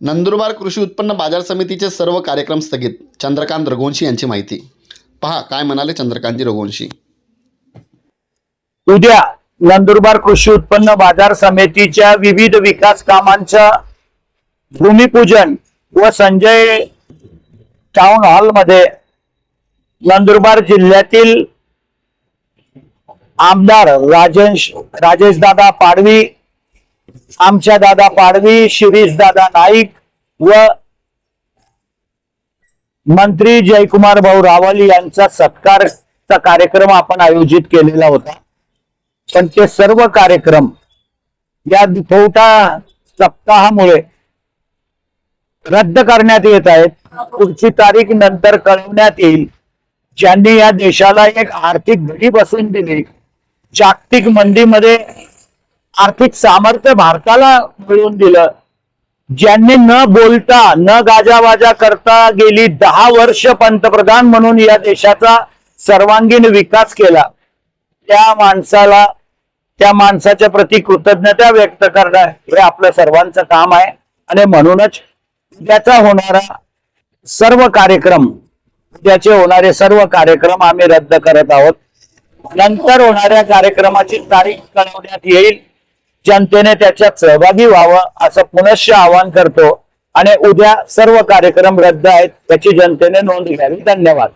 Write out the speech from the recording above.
नंदुरबार कृषी उत्पन्न बाजार समितीचे सर्व कार्यक्रम स्थगित. चंद्रकांत रघुवंशी यांची माहिती. पहा काय म्हणाले चंद्रकांतजी रघुवंशी? उद्या नंदुरबार कृषी उत्पन्न बाजार समितीच्या विविध विकास कामांचं भूमिपूजन व संजय टाउन हॉलमध्ये नंदुरबार जिल्ह्यातील आमदार राजेश राजेश दादा पाडवी आमच्या दादा पाडवी शिरीष दादा नाईक व मंत्री जयकुमार भाऊ रावल यांचा सत्कारचा कार्यक्रम आपण आयोजित केलेला होता. पण ते सर्व कार्यक्रम या दुखवटा सप्ताहामुळे रद्द करण्यात येत आहेत. पुढची तारीख नंतर कळवण्यात येईल. ज्यांनी या देशाला एक आर्थिक घडी बसून दिली जागतिक मंदीमध्ये आर्थिक सामर्थ्य भारताला मिळवून दिलं. ज्यांनी न बोलता न गाजावाजा करता गेली दहा वर्ष पंतप्रधान म्हणून या देशाचा सर्वांगीण विकास केला. त्या माणसाला त्या माणसाच्या प्रती कृतज्ञता व्यक्त करणं हे आपलं सर्वांचं काम आहे. आणि म्हणूनच उद्याचा होणारा सर्व कार्यक्रम उद्याचे होणारे सर्व कार्यक्रम आम्ही रद्द करत आहोत. नंतर होणाऱ्या कार्यक्रमाची तारीख कळवण्यात येईल. जनतेने त्याच्यात सहभागी व्हावं असं पुनश्च आवाहन करतो. आणि उद्या सर्व कार्यक्रम रद्द आहेत त्याची जनतेने नोंद घ्यावी. धन्यवाद.